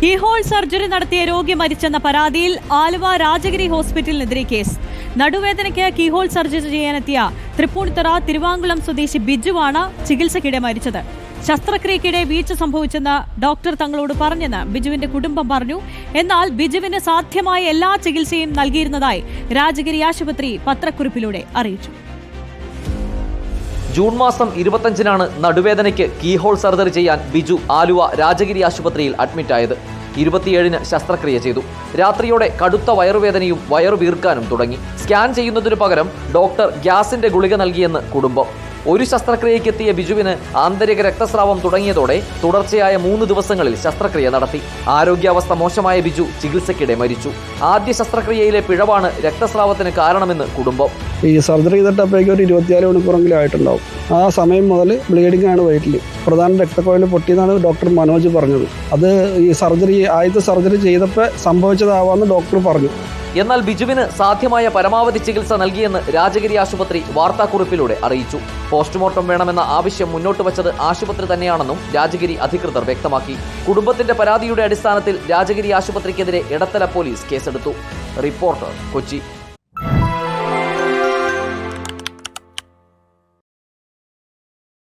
Keyhole surgery നടത്തിയ രോഗി മരിച്ചെന്ന പരാതിയിൽ ആലുവ രാജഗിരി ഹോസ്പിറ്റലിനെതിരെ കേസ്. നടുവേദനയ്ക്ക് കീഹോൾ സർജറി ചെയ്യാനെത്തിയ തൃപ്പൂണിത്തറ തിരുവാങ്കുളം സ്വദേശി ബിജുവാണ് ചികിത്സയ്ക്കിടെ മരിച്ചത്. ശസ്ത്രക്രിയക്കിടെ വീഴ്ച സംഭവിച്ചെന്ന് ഡോക്ടർ തങ്ങളോട് പറഞ്ഞെന്ന് ബിജുവിന്റെ കുടുംബം പറഞ്ഞു. എന്നാൽ ബിജുവിന് സാധ്യമായ എല്ലാ ചികിത്സയും നൽകിയിരുന്നതായി രാജഗിരി ആശുപത്രി പത്രക്കുറിപ്പിലൂടെ അറിയിച്ചു. ജൂൺ മാസം ഇരുപത്തഞ്ചിനാണ് നടുവേദനയ്ക്ക് കീഹോൾ സർജറി ചെയ്യാൻ ബിജു ആലുവ രാജഗിരി ആശുപത്രിയിൽ അഡ്മിറ്റായത്. ഇരുപത്തിയേഴിന് ശസ്ത്രക്രിയ ചെയ്തു. രാത്രിയോടെ കടുത്ത വയറുവേദനയും വയറു വീർക്കാനും തുടങ്ങി. സ്കാൻ ചെയ്യുന്നതിനു പകരം ഡോക്ടർ ഗ്യാസിന്റെ ഗുളിക നൽകിയെന്ന് കുടുംബം. ഒരു ശസ്ത്രക്രിയയ്ക്കെത്തിയ ബിജുവിന് ആന്തരിക രക്തസ്രാവം തുടങ്ങിയതോടെ തുടർച്ചയായ മൂന്ന് ദിവസങ്ങളിൽ ശസ്ത്രക്രിയ നടത്തി. ആരോഗ്യാവസ്ഥ മോശമായ ബിജു ചികിത്സയ്ക്കിടെ മരിച്ചു. ആദ്യ ശസ്ത്രക്രിയയിലെ പിഴവാണ് രക്തസ്രാവത്തിന് കാരണമെന്ന് കുടുംബം. ഈ സർജറി ചെയ്തിട്ടപ്പോഴേക്കും ഒരു ഇരുപത്തിനാല് മണിക്കൂറെങ്കിലും ആയിട്ടുണ്ടാവും. ആ സമയം മുതൽ ബ്ലീഡിംഗ് ആണ് വയറ്റിൽ പ്രധാന രക്തക്കോയിൽ പൊട്ടിയെന്നാണ് ഡോക്ടർ മനോജ് പറഞ്ഞത്. അത് ഈ സർജറി ആദ്യത്തെ സർജറി ചെയ്തപ്പോൾ സംഭവിച്ചതാവാമെന്ന് ഡോക്ടർ പറഞ്ഞു. എന്നാൽ ബിജുവിന് സാധ്യമായ പരമാവധി ചികിത്സ നൽകിയെന്ന് രാജഗിരി ആശുപത്രി വാർത്താക്കുറിപ്പിലൂടെ അറിയിച്ചു. പോസ്റ്റ്മോർട്ടം വേണമെന്ന ആവശ്യം മുന്നോട്ട് വച്ചത് ആശുപത്രി തന്നെയാണെന്നും രാജഗിരി അധികൃതർ വ്യക്തമാക്കി. കുടുംബത്തിന്റെ പരാതിയുടെ അടിസ്ഥാനത്തിൽ രാജഗിരി ആശുപത്രിക്കെതിരെ ഇടത്തല പോലീസ് കേസെടുത്തു. റിപ്പോർട്ടർ കൊച്ചി.